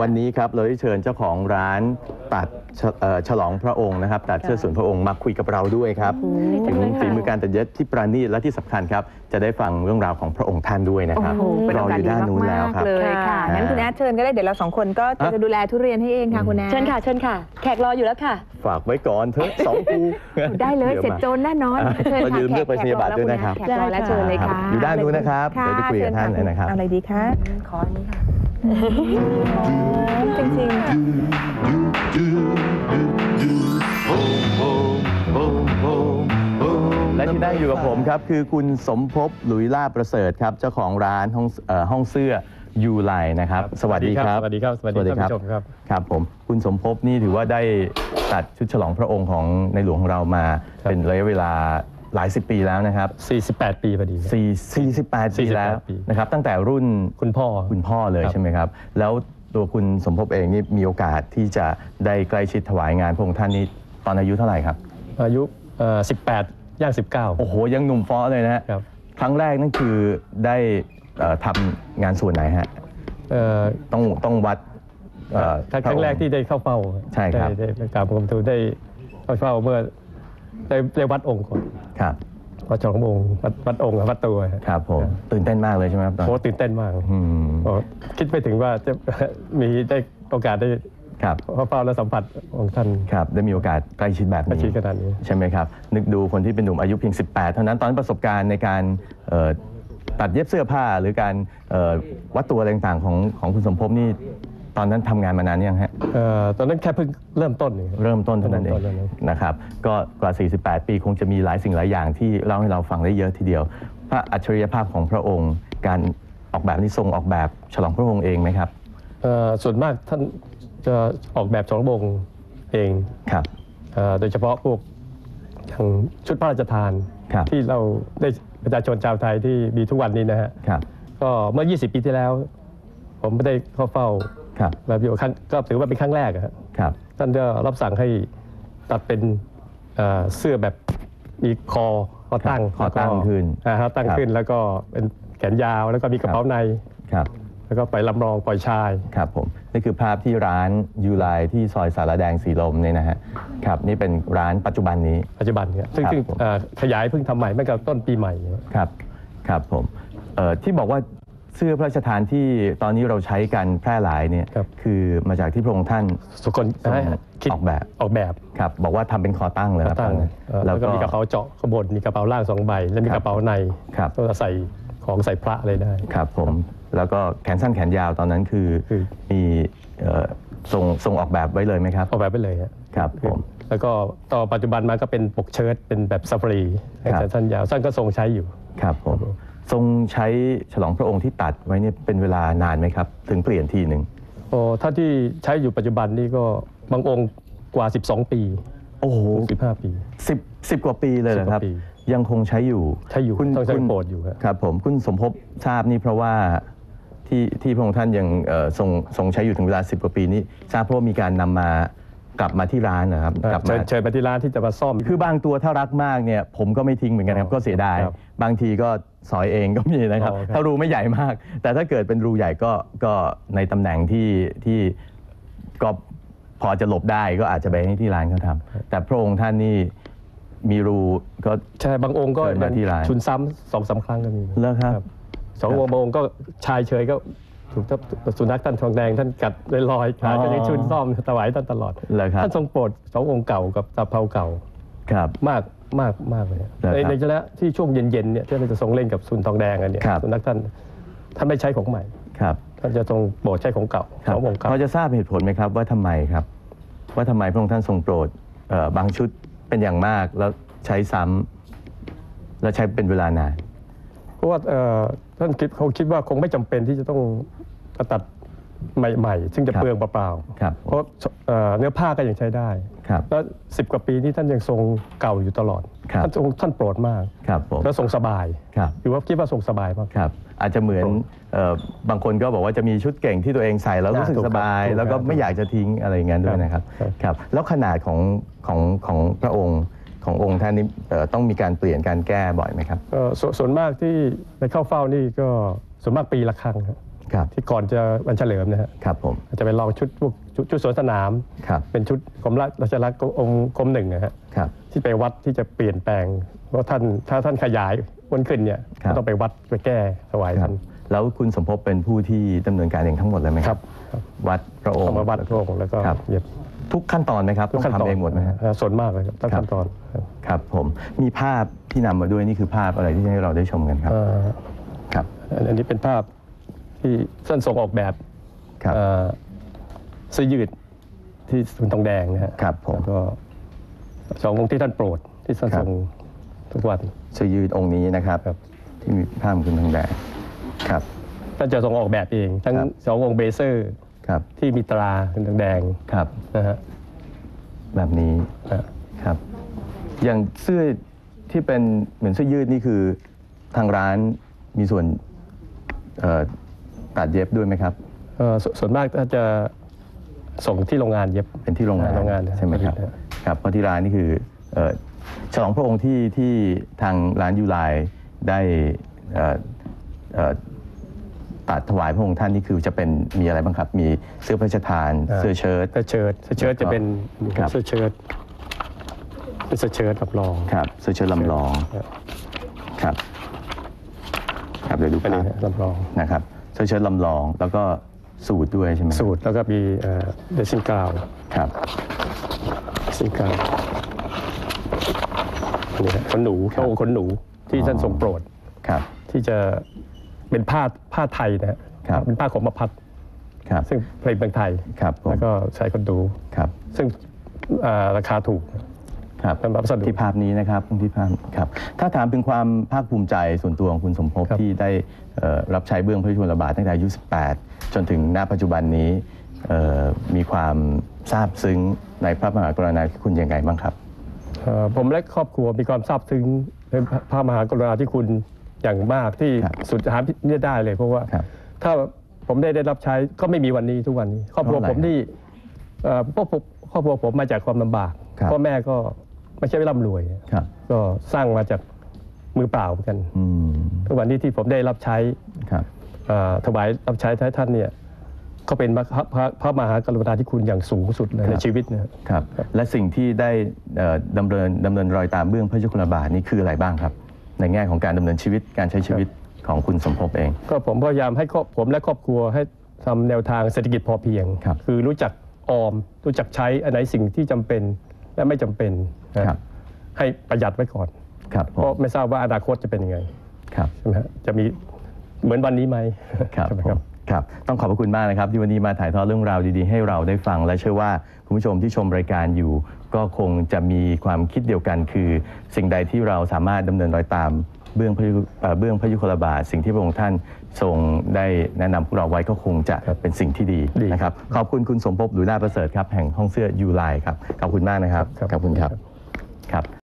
วันนี้ครับเราได้เชิญเจ้าของร้านตัดฉเอ่อฉลองพระองค์นะครับตัดเสื้อส่วนพระองค์มาคุยกับเราด้วยครับถึงฝีมือการตัดเย็บที่ประณีตและที่สำคัญครับ จะได้ฟังเรื่องราวของพระองค์ท่านด้วยนะครับโอ้โหเป็นรโอออกาสยู่ดีด้านนู้นแล้วครับมากๆเลยค่ะค่ะงั้นคุณแอดเชิญก็ได้เดี๋ยวเราสองคนก็จะอะดูแลทุเรียนให้เองค่ะคุณแอดเชิญค่ะเชิญค่ะ แขกรออยู่แล้วค่ะ ฝากไว้ก่อนเถอะสองคูได้เลยดี๋วเสร็จมาโจรแน่นอนอะเชิญก็ค่ะลืมเลือกแขไปรษณียบัตรด้วยนะครับแขกรอแล้วได้ค่ะเชิญเลยค่ะอยู่ด้านนู้นนะครับค่ะเดี๋ยวไปคุยกับท่านเลยนะครับเอาอะไรดีคะขออันนี้ค่ะ จริงๆและที่นั่งอยู่กับผมครับ คือคุณสมภพหลุยล่าประเสริฐครับ เจ้าของร้านห้องเอ่อห้องเสื้อยูไลนะครับ สวัสดีครับ สวัสดีครับ สวัสดีครับท่านผู้ชมครับ ครับผมคุณสมภพนี่ถือว่าได้ตัดชุดฉลองพระองค์ของในหลวงของเรามาครับเป็นระยะเวลา หลายสิบปีแล้วนะครับ 48 ปีพอดีครับ4 48 ปีแล้วปี นะครับตั้งแต่รุ่นคุณพ่อ คุณพ่อเลยครับ ใช่ไหมครับ แล้วตัวคุณสมภพเองนี่มีโอกาสที่จะได้ใกล้ชิดถวายงานพระองค์ท่านนี้ตอนอายุเท่าไหร่ครับ อายุเอ่อ18 ย่าง19โอ้โห ยังหนุ่มฟ้อเลยนะฮะครับ ครั้งแรกนั่นคือได้เอ่อทำงานส่วนไหนฮะเอ่อต้องต้องวัดเอ่อครั้งพะครั้งแรกองค์ที่ได้เข้าเฝ้าใช่ครับได้ได้กราบบังคมทูลได้เข้าเฝ้าเมื่อ ได้ได้วัดองค์ก่อนครับวัดฉลองพระองค์วัดวัดองค์กับวัดตัวฮะครับผมตื่นเต้นมากเลยใช่ไหมครับตอนโอ้ตื่นเต้นมากอืมโอ้คิดไปถึงว่าจะมีได้โอกาสได้ครับเข้าเฝ้าและสัมผัสองค์ท่านครับได้มีโอกาสใกล้ชิดแบบกระนี้ชีขนาดนี้ใช่ไหมครับ นึกดูคนที่เป็นหนุ่มอายุเพียง 18 เท่านั้นตอนนนประสบการณ์ในการเอ่อตัดเย็บเสื้อผ้าหรือการเอ่อวัดตัวอะไรต่างๆของของคุณสมภพนี่ ตอนนั้นทำงานมานานยังฮะ เอ่อตอนนั้นแค่เพิ่งเริ่มต้นนี่ครับเริ่มต้นเท่านั้นเอเริ่งมต้นเท่านั้น นะครับ ก็กว่า 48 ปีคงจะมีหลายสิ่งหลายอย่างที่เล่าให้เราฟังได้เยอะทีเดียว พระอัจฉริยภาพของพระองค์ การออกแบบนี่ทรงออกแบบฉลองพระองค์เองไหมครับ เอ่อส่วนมากท่านจะออกแบบสองวงเองครับ เอ่อโดยเฉพาะพวกอย่างชุดพระราชทาน ครับ ที่เราได้ประชาชนชาวไทยที่มีทุกวันนี้นะฮะ ครับ ก็เมื่อ 20 ปีที่แล้ว ผมไม่ได้เข้าเฝ้า ครับแบบอยู่ครั้งก็ถือว่าเป็นครั้งแรกอะฮะครับ ท่านก็รับสั่งให้ตัดเป็นเอ่อเสื้อแบบมีคอคอตั้งคอตั้งขึ้นอ่าฮะตั้งครับขึ้นแล้วก็เป็นแขนยาวแล้วก็มีกระเป๋าใน ครับแล้วก็ไปลำลองปล่อยชาย ครับผมนี่คือภาพที่ร้านยูไลที่ซอยสารแดงสีลมเนี่ยนะฮะครับนี่เป็นร้านปัจจุบันนี้ ปัจจุบันเนี่ยซึ่งครับซึ่งผม เอ่อขยายเพิ่งทำใหม่เมื่อกับต้นปีใหม่เนี่ยครับครับผมเอ่อที่บอกว่า เสื้อพระราชทานที่ตอนนี้เราใช้กันแพร่หลายเนี่ยครับ คือมาจากที่พระองค์ท่านสุคนทรงให้คิดออกแบบออกแบบครับบอกว่าทำเป็นคอตั้งเลยครับตั้งตอนนั้นเอ่อแล้แล้ววก็ก็ มีกระเป๋าเจาะข้างบนมีกระเป๋าล่างสองใบ และมีครับกระเป๋าในครับก็ใส่ของใส่พระอะไรได้ ครับผมแล้วก็แขนสั้นแขนยาวตอนนั้นคือคือ มีเอ่อทรงทรงออกแบบไว้เลยไหมครับ ออกแบบไปเลยฮะครับผม แล้วก็ต่อปัจจุบันมาก็เป็นปกเชิ้ตเป็นแบบซาฟารีครับ สั้นยาวสั้นก็ทรงใช้อยู่ ครับผม ทรงใช้ฉลองพระองค์ที่ตัดไว้เนี่ยเป็นเวลานานไหมครับ ถึงเปลี่ยนทีหนึ่งโอ้ถ้าที่ใช้อยู่ปัจจุบันนี่ก็บางองค์กว่า 12 ปี โอ้โห15 ปีสิบสิบกว่าปีเลยเหรอครับ สิบกว่าปี ยังคงใช้อยู่ใช้อยู่คุณต้องใช้คุณ โปรดอยู่ครับ ครับผมคุณสมภพทราบนี่เพราะว่าที่ที่พระองค์ท่านยังเอ่อทรงทรงใช้อยู่ถึงเวลา 10 กว่าปีนี้ ทราบเพราะว่ามีการนำมากลับมาที่ร้านนะครับกลับเชิมาญเชิญไปที่ร้านที่จะมาซ่อม คือบางตัวถ้ารักมากเนี่ยผมก็ไม่ทิ้งเหมือนกันครับก็เสียดาย ครับ บางทีก็ สอยเองก็มีนะครับ อ๋อครับ ถ้ารูไม่ใหญ่มาก แต่ถ้าเกิดเป็นรูใหญ่ก็ก็ในตำแหน่งที่ที่ก็พอจะหลบได้ก็อาจจะไปให้ที่ร้านเขาทำแต่พระองค์ท่านนี่มีรูก็ ใช่บางองค์ก็เชิญมาที่ร้าน ชุนซ้ำสองสามครั้งก็มี เลิกครับ สององค์บางองค์ก็ชายเฉยก็ถูกสุนัขท่านทองแดงท่านกัดลอยๆขาก็ยังชุนซ่อมถวายท่านตลอดเหรอครับ ท่านทรงโปรดสององค์เก่ากับตาเภาเก่าครับ มาก มากมากเลยเหรอในครับในระยะที่ช่วงเย็นๆเนี่ยที่เราจะทรงเล่นกับสุนทองแดงกันเนี่ยครับ สุนัขท่านท่านไม่ใช้ของใหม่ครับ ท่านจะทรงโปรดใช้ของเก่าครัสบององค์เก่า พอจะทราบเหตุผลไหมครับว่าทำไมครับ ว่าทำไมพระองค์ท่านทรงโปรดเอ่อบางชุดเป็นอย่างมากแล้วใช้ซ้ำแล้วใช้เป็นเวลานาน เพราะว่าเอ่อท่านคิดเขาคิดว่าคงไม่จำเป็นที่จะต้องตัด ใหม่ๆ ซึ่งจะครับเปลืองเปล่าๆครับเพราะเอ่อเนื้อผ้าก็ยังใช้ได้ครับแล้วสิบกว่าปีนี้ท่านยังทรงเก่าอยู่ตลอดครับท่านทรงท่านโปรดมากครับผมแล้วทรงสบายครับหรือว่าคิดว่าทรงสบายมากครับอาจจะเหมือนเอ่อบางคนก็บอกว่าจะมีชุดเก่งที่ตัวเองใส่แล้วรู้สึกถูกสครับบายถูกแล้วก็ครับไม่อยากจะทิ้งอะไรอย่างนั้นด้วยนะครับครับครับแล้วขนาดของของของพระองค์ขององค์ท่านนี้เอ่อต้องมีการเปลี่ยนการแก้บ่อยไหมครับเอ่อสวนส่วนมากที่ไปเข้าเฝ้านี่ก็ส่วนมากปีละครั้งครับ ครับที่ก่อนจะวันเฉลิมนะฮะครับผมจะไปลองชุดพวกชุดชุดสวนสนาม ครับ เป็นชุดกรมราชราชลักษณ์องค์กรมหนึ่งนะฮะครับ ที่ไปวัดที่จะเปลี่ยนแปลงเพราะท่านถ้าท่านขยายอ้วนขึ้นเนี่ยครับ ก็ต้องไปวัดไปแก้ถวายครัท่าบนแล้วคุณสมภพเป็นผู้ที่ดำเนินการเองทั้งหมดเลยไหมคครัรับบครับ วัดพระองต้อค์งมาวัดพระองค์แล้วก็ครับ เย็บทุกขั้นตอนไหมครับทุกขั้นต้ตอนทำเองหมดไหมฮะาส่วนมากเลยครับทุกครับ ขั้นตอนครับครับผมมีภาพที่นำมาด้วยนี่คือภาพอะไรที่ให้เราได้ชมกันครับเอ่อครับ อันนี้เป็นภาพ ที่ท่านทรงออกแบบครับเอ่อเสื้อยืดที่สุนทองแดงนะฮะครับผม แล้วก็สององค์ที่ท่านโปรดที่ท่านครัทบรงทุกวัน เสื้อยืดองค์นี้นะครับ ครับ ที่มีภาพของคุณทองแดงครับ ท่านจะทรงออกแบบเอง ทั้งครับ สององค์เบเซอร์ครับที่มีตราสุนทองแดงครับ นะฮะแบบนี้อะครับ อย่างเสื้อที่เป็นเหมือนเสื้อยืดนี่คือทางร้านมีส่วนเอ่อ ตัดเย็บด้วยไหมครับเอ่อสส่วนมากท่านจะส่งที่โรงงานเย็บ เป็นที่โรงงานโรงงานใช่ไหมครับผลิตฮะครับเพราะที่ร้านนี่คือเอ่อฉลองพระองค์ที่ที่ทางร้านยูไลได้เอ่อเอ่อตัดถวายพระองค์ท่านนี่คือจะเป็นมีอะไรบ้างครับ มีเสื้อพระราชทาน เสื้อเชิ้ต เสื้อเชิ้ตเสื้อเชิ้ตจะเป็นครับ เสื้อเชิ้ตเป็นเสื้อเชิ้ตรับรอง ครับเสื้อเชิ้ตลำลองครับ ครับครับเดี๋ยวดูอันภานี้พฮะรับรองนะครับ เสื้อเชิ้ตลำลอง แล้วก็สูทด้วยใช่ไหมสูตรแล้วก็มีเดซินกาวครับเดซินกาวอันนี้ฮะขนหนูพระองค์ขนหนูที่ท่านทรงโปรดครับ ที่จะเป็นผ้าผ้าไทยนะฮะครับเป็นผ้าขมพัดครับซึ่งผลิตเมืองไทยครับผมแล้วก็ใช้ขนหนูครับซึ่งเอ่อราคาถูก ครับเป็นวัสดุที่ภาพนี้นะครับที่ภาพครับ ถ้าถามถึงความภาคภูมิใจส่วนตัวของคุณสมภพครับที่ได้เอ่อรับใช้เบื้องพระยุคลบาทตั้งแต่อายุ 18 จนถึงณปัจจุบันนี้เอ่อมีความซาบซึ้งในพระมหากรุณาธิคุณยังไงบ้างครับเอ่อผมและครอบครัวมีความซาบซึ้งในพระมหากรุณาธิคุณอย่างมากที่ครับสุดหาไม่ได้เลย เพราะว่าครับถ้าผมได้ได้รับใช้ก็ไม่มีวันนี้ทุกวันนี้ ครอบครัวเพราะอะไรผมนี่เอ่อพวกผมครอบครัวผมมาจากความลำบากครับพ่อแม่ก็ ไม่ใช่ไม่ร่ำรวย ครับ ก็สร้างมาจากมือเปล่าเหมือนกันอืมทุกวันนี้ที่ผมได้รับใช้ครับ เอ่อถวายรับใช้ท่านเนี่ยก็เป็นพระพระพระมหากรุณาธิคุณอย่างสูงสุดเลยครับในชีวิตนะครับ ครับ และสิ่งที่ได้เอ่อดำเนินดำเนินรอยตามเบื้องพระยุคลบาทนี่คืออะไรบ้างครับ ในแง่ของการดำเนินชีวิตการใช้ชีวิตของคุณสมภพเอง ก็ผมพยายามให้ครอบผมและครอบครัวให้ทำแนวทางเศรษฐกิจพอเพียงครับ อรู้จักออม รู้จักใช้อันไหนสิ่งที่จำเป็น และไม่จำเป็นนะครับ ให้ประหยัดไว้ก่อนครับผเพราะมไม่ทราบว่าอนาคตจะเป็นยังไงครับ ใช่ไหมฮะจะมีเหมือนวันนี้ไหมครับใช่ไหมผมครับ ต้องขอบพระคุณมากนะครับ ที่วันนี้มาถ่ายทอดเรื่องราวดีๆ ให้เราได้ฟัง และเชื่อว่าคุณผู้ชมที่ชมรายการอยู่ ก็คงจะมีความคิดเดียวกัน คือ สิ่งใดที่เราสามารถดำเนินรอยตาม เบื้องพระยุเอ่อเบื้องพระยุคลบาทสิ่งที่พระองค์ท่านทรงได้แนะนำพวกเราไว้ก็คงจะเป็นสิ่งที่ดีดีนะครับขอบคุณคุณสมภพหลุยนาถประเสริฐครับแห่งห้องเสื้อยูไลครับขอบคุณมากนะครับครับขอบคุณครับครับ